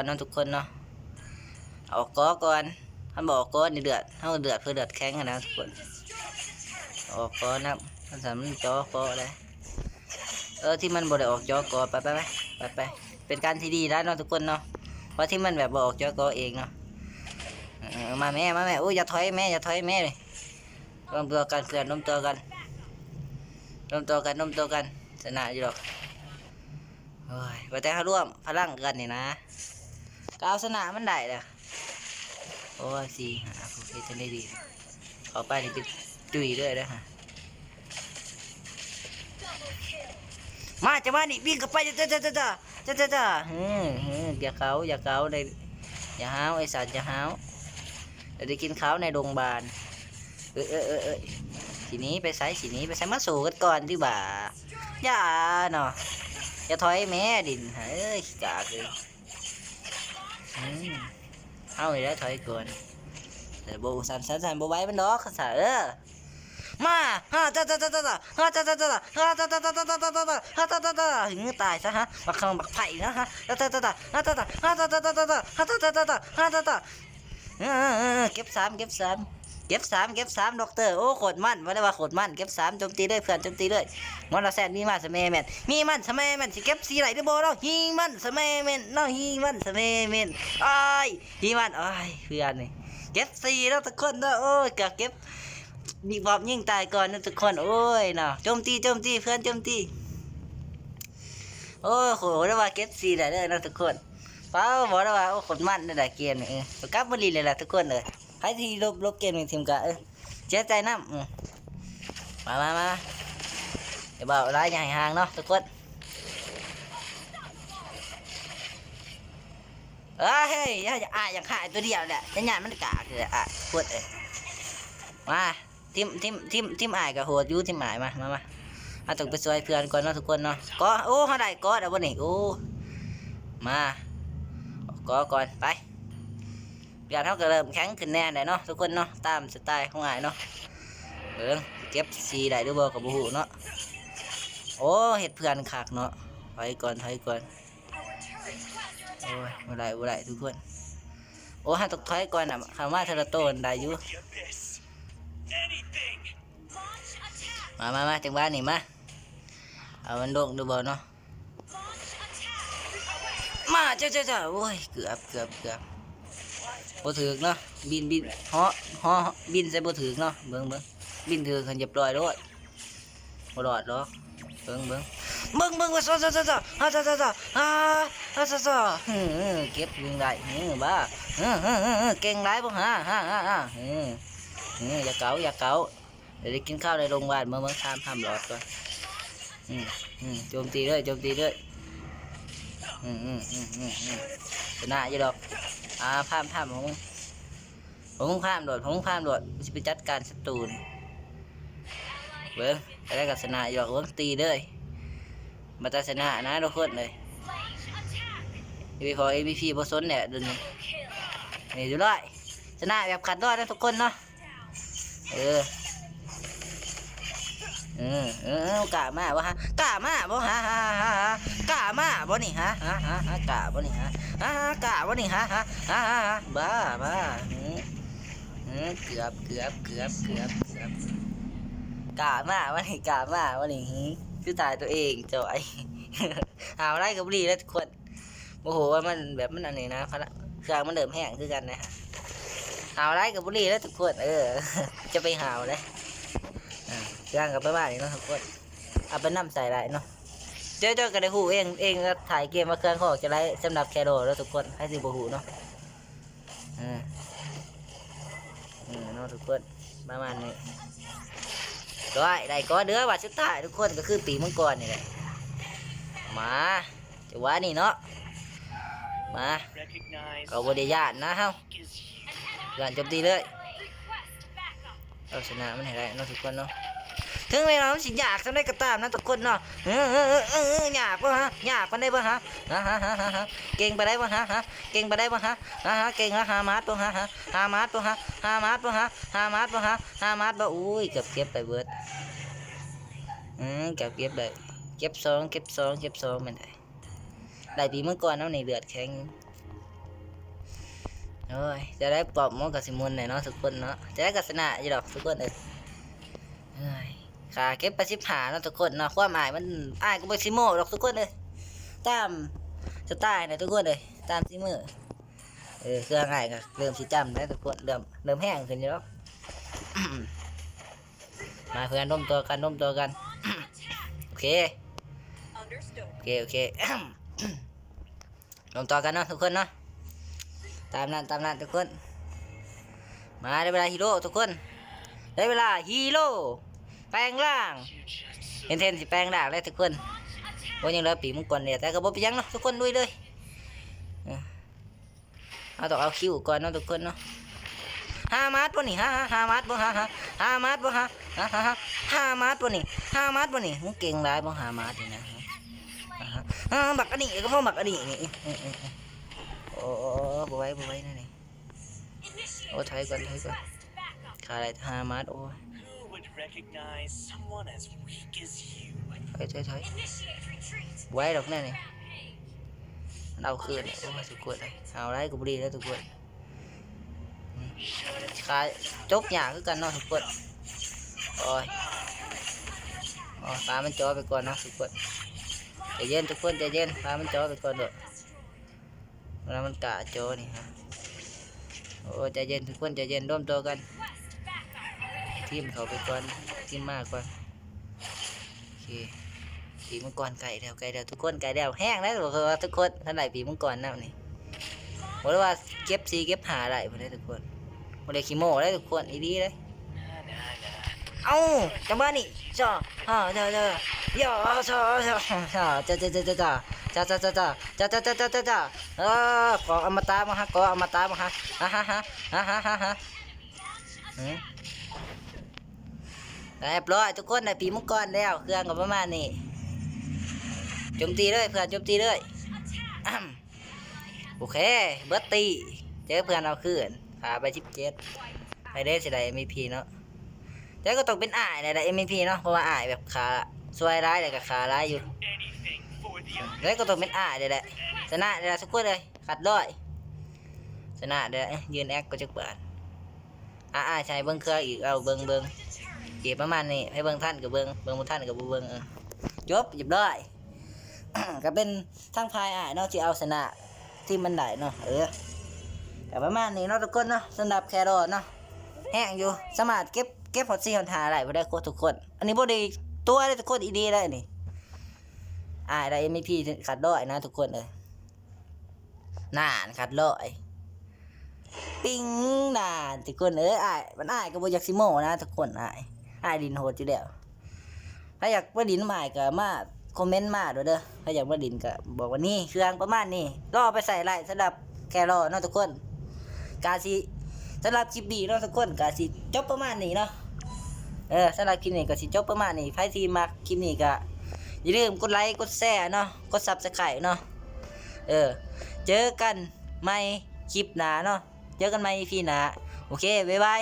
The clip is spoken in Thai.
อนเนาะทุกคนเนาะออกก้อก่อนท่านบอกก้อนเดือดเท่าเดือดเพื่อเดือดแข็งอะนะทุกคนออกก้อนนะมันสามารถจ่อก้อได้เออที่มันบ่ได้ออกจ่อก้อไปไปไปไปไปเป็นการที่ดีแล้วเนาะทุกคนเนาะเพราะที่มันแบบบ่ออกจ่อก้อเองเนาะมาแม่มาแม่โอ้ยอย่าถอยแม่อย่าถอยแม่เลยรวมตัวกันเพื่อนรวมตัวกันรวมตัวกันรวมตัวกันชนะอยู่หรอกโอ้ยว่าแต่เขาร่วมพลังกันนี่นะ ก็เอาสนามมันได้เลยโอ้สี่หาโอเคจะได้ดีขอไปนี่เป็นจุยด้วยนะฮะมาจะมานี่วิ่งกับไปจ้าจ้าจ้าจ้าจ้าจ้าจ้าฮึมฮึมอย่าเขาอย่าเขาในอย่าห้าวไอสัตว์อย่าห้าวเดี๋ยวได้กินข้าวในโรงพยาบาลเออเออเออเออทีนี้ไปใส่สีนี้ไปใส่มาสู่กันก่อนดีบ่าอย่าเนาะจะถอยแม่ดินเฮ้ยกากเลย เอาอีกแล้วถอยก่อนแต่โบสันสันสันโบไว้มันดอกสาเออมาฮ่าจ้าจ้าจ้าจ้าฮ่าจ้าจ้าจ้าฮ่าจ้าจ้าจ้าจ้าจ้าจ้าฮ่าจ้าจ้าจ้าถึงตายซะฮะบักคำบักไผ่นะฮะจ้าจ้าจ้าจ้าฮ่าจ้าจ้าฮ่าจ้าจ้าจ้าจ้าฮ่าจ้าจ้าจ้าจ้าฮ่าจ้าจ้าเออเก็บสามเก็บสาม เก็บสามเก็บสามด็อกเตอร์โอ้โคตรมันว่าได้ว่าโคตรมันเก็บสามโจมตีเลยเพื่อนโจมตีเลยมอลแซนมีมันสเมแมนมีมันสเมแมนสิเก็บสีไหลได้บ่เนาะฮีมันสเมแมนเนาะฮีมันสเมแมนอ้ายฮีมันอ้ายเพื่อนนี่เก็บสีแล้วทุกคนเนาะโอ้ยก็เก็บมีบอบยิ่งตายก่อนนะทุกคนโอ้ยเนาะโจมตีโจมตีเพื่อนโจมตีโอ้โหได้ว่าเก็บสีได้เลยนะทุกคนเปล่าบอกได้ว่าโอ้คนมันได้เกมนี่เออกลับมาลีเลยล่ะทุกคนเลย ให้ที่ลบลบเกมในทีมกะเออเจ๊ใจน้ำมามามาเดี๋ยวบอกร้ายใหญ่ห่างเนาะทุกคนเฮ้ยอย่าอย่าอะอย่างขายตัวเดียวแหละจะหยาดมันกากเลยอะพูดเอ้ยมาทิมทิมทิมทิมอายกับโหดยูทิมอายมามามาเอาต้องไปช่วยเพื่อนก่อนเนาะทุกคนเนาะก็โอ้เขาได้ก็เดี๋ยววันนี้โอ้มาก็ก่อนไป เดี๋ยวเขาก็เริ่มแข็งขึ้นแน่เลยเนาะทุกคนเนาะตามสไตล์ของไอเนาะเบิ่งเก็บสีได้หรือบ่กับบุหูเนาะโอ้เห็ดเพื่อนขากเนาะถอยก่อนถอยก่อนโอ้ยบ่ได้บ่ได้ทุกคน โอ้ให้ตกถอยก่อนอะคำว่าเทระโตนได้อยู่มามามาจังบ้านนี่มาเอามันโด่งดูบ่เนาะมาเจ้าเจ้าเจ้าโอ้ยเกือบเกือบเกือบ บ่ถึกเนาะบินบินเหาะเหาะบินใส่บ่ถึกเนาะเบิ่งเบิ่งบินถึกคันเรียบร้อยแล้วบ่รอดหรอกเบิ่งเบิ่งเบิ่งเบิ่งว่าซอซอซอซอฮ่าซอซอซอฮ่าฮ่าซอซอฮึเก็บยิงได้ฮึบ้าฮึฮึฮึเก่งหลายบ่ฮะฮ่าฮ่าฮ่าฮึฮึอย่าเก๋าอย่าเก๋าเดี๋ยวได้กินข้าวในโรงพยาบาลเมื่อเมื่อทามทำหลอดก่อนอืมอืมโจมตีเลยโจมตีเลย อืมอืมอืมอืมอืมชนะอยู่ดอก อ่าพามพามผมผมพามโดดผมพามโดดจะไปจัดการศัตรูนเบิ่งไปได้กับชนะหยอกเวิ้งตีเลยมาตาชนะนะทุกคนเลยพีพอ MVP บอสนเนี่ยเดูนี่นี่ดูด้วยชนะแบบขัดรอดนะทุกคนเนาะเออ เออเออกล้ามากวะฮะกล้ามากบ่ฮะฮะฮะฮะกล้ามากบ่นี่ฮะฮะฮะฮะกล้าบ่นี่ฮะฮะฮะกล้าบ่นี่ฮะฮะฮะฮะบ้าบ้าอืมอืมเกือบเกือบเกือบเกือบเกือบกล้ามากวันนี้กล้ามากวันนี้หือคือตายตัวเองจอยหาอะไรกับบุรีแล้วทุกคนโอ้โหว่ามันแบบมันอันนี้นะพละเครื่องมันเดิมแห้งคือกันนะฮะหาไรกับบุรีแล้วทุกคนเออ จะไปหาวเลย อ่างกับไปบ้านนี่เนาะทุกคนเอาไปน้ำใส่ไรเนาะเจ้าเจ้าก็ได้หูเองเองก็ถ่ายเกมมาเครื่องเขาออกจะไล่สำหรับแคโรแล้วทุกคนให้สิบหูเนาะอืมอืมเนาะทุกคนประมาณนี้ได้ได้ก็เด้อว่าสุดท้ายทุกคนก็คือปีมังกรนี่แหละมาจะว่านี่เนาะมาเอาบริยานนะเฮาหลานจมตีเลยเอาชนะมันให้ได้เนาะทุกคนเนาะ ถึงเวลามันสิยากสักได้ก็ตามนะทุกคนเนาะเออเออเอออยากปะฮะยากปานได้ปะฮะฮะฮะฮะฮะเก่งไปได้ปะฮะฮะเก่งไปได้ปะฮะฮะฮะเก่งฮะฮามาดปะฮะฮะฮามาดปะฮะฮามาดปะฮะฮามาดปะฮะฮามาดปะอุ้ยเกือบเก็บไปเบิดอืมเก็บเก็บได้เก็บสองเก็บสองเก็บสองมันได้ได้ปีเมื่อก่อนเอาะในเลือดแข็งโอ้ยจะได้ปอบมอกับสิมุนหน่อยเนาะทุกคนเนาะจะได้กัสนะอยู่ดอกทุกคนเลย เอ้ยขาเก็บไปสิบหาเนาะทุกคนเนาะความหมายมันอ่านก็ไปซิโม่ดอกทุกคนเลยตามสไตล์นะทุกคนเลยตามซิมือเออเครื่องง่ายก็เริ่มสิจำได้วทุกคนเริ่มเริ่มแห้งขึ้นอยู่แล้วมาเพื่อนร่วมตัวกันร่วมตัวกันโอเคโอเคโอเคลงต่อกันเนาะทุกคนเนาะตามนั้นตามนั้นทุกคน มาได้เวลาฮีโร่ทุกคน ได้เวลาฮีโร่ แปลงร่างเห็นเทนสิแปลงร่างแล้วทุกคนว่ายังเหลือปีมังกรเนี่ยแต่ก็บ่เป็นหยังเนาะทุกคนด้วยเลยเอาต้องเอาคิวก่อนเนาะทุกคนเนาะฮามาดบ่นี่ฮาฮาฮามาดบ่ฮาฮาฮามาดบ่ฮาฮาฮาฮาฮามาดบ่นี่ฮามาดบ่นี่มึงเก่งหลายบ่ามาดนี่นะอ่าบักอันนี้ก็พ่อบักอันนี้นี่โอ้โอ้บ่ไว้บ่ไว้นั่นนี่โอ้ถอยก่อนถอยก่อนขาอะไรหามาดโอ้ย recognize someone as weak as you? ถอยถอยถอยไหว้ดอกนั่นนี่มันเอาคืนโอ้ยสุดกดเลยเอาไรกูบรีแล้วทุกคนอืมขาจกหยาคือกันเนาะทุกคนโอ้ยอ๋อปลามันจ่อไปก่อนเนาะทุกคนใจเย็นทุกคนใจเย็นปลามันจ่อไปก่อนเด้อแล้วมันกะโจนี่ฮะโอ้ใจเย็นทุกคนใจเย็นร่วมตัวกัน ทีมเขาไปก่อนทีมมากก่อนโอเคปีมังกรไก่เดียวไก่เดียวทุกคนไก่เดียวแห้งแล้วบอกว่าทุกคนท่านไหนปีมังกรนั่นนี่บอกเลยว่าเก็บซีเก็บหาอะไรพอได้ทุกคนพอได้ขี้โม่ได้ทุกคนอีดีเลยเอ้าจังบ้านี่จ้าฮ่าจ้าจ้าย่าจ้าจ้าจ้าจ้าจ้าจ้าจ้าจ้าจ้าจ้าจ้าจ้าจ้าจ้าจ้าจ้าจ้าเออขออมตะมาฮะขออมตะมาฮะฮ่าฮ่าฮ่าฮ่าฮ่าฮ่า เรียบร้อยทุกคนได้ปีมังกรแล้ว เครื่องก็ประมาณนี้จมตีเลยเพื่อนจมตีเลยโอเค เบิร์ตตีเจอเพื่อนเอาคืนขาไปสิบเจ็ดไปได้สิได้มีพีเนาะแต่ก็ต้องเป็นอ่ายแหละได้ MVP เนาะเพราะว่าอ่ายแบบขาสวยร้ายแต่กับขาร้ายอยู่ Anything for the แล้ก็ต้องเป็นอ่ายเลยแหละชนะเลยทุกคนเลยขัดร้อยชนะเลยเอ้ยืนแอคก็จะเปิดอ่าอ่าใช่เบิ้งเครื่องอีกเอาเบิ้งเบิ้ง เก็บประมาณนี้ให้เบิ้งท่านกับเบิ้งเบิ้งบ่ท่านกับเบิ้งเออจบหยิบร้ก็เป็นทั้งพายอ่ายเนาะที่เอาชนะที่มันได้เนาะเออแต่ประมาณนี้เนาะทุกคนเนาะสำหรับแครอทเนาะแห้งอยู่สามารถเก็บเก็บพอดซีหอนหาอะไรบ่ได้โคตรทุกคน อันนี้บ่ได้ตัวได้ทุกคนอีดีได้นี่อ่าได้ MVP ขัดร้อยนะทุกคนเลยนานขัดร้อยปิ้งนานทุกคนเอ้ยอ้ายมันอ้ายก็บอยากสิโมนะทุกคนอ้าย ไอ้ดินโหดอยู่แล้วถ้าอยากมาดินมาอ้ายก็มาคอมเมนต์มาเด้อเด้อถ้าอยากมาดินก็บอกว่านี่เครื่องประมาณนี้รอไปใส่ไล่สำหรับแครอเนาะทุกคนกาสิสำหรับคลิปนี้เนาะทุกคนก็สิจบประมาณนี้เนาะเออสำหรับคลิปนี้ก็สิจบประมาณนี้ใครที่มักคลิปนี้ก็อย่าลืมกดไลค์กดแชร์เนาะกด Subscribe เนาะเออ เจอกันใหม่คลิปหนาเนาะเจอกันใหม่ EP หนาโอเคบ๊ายบาย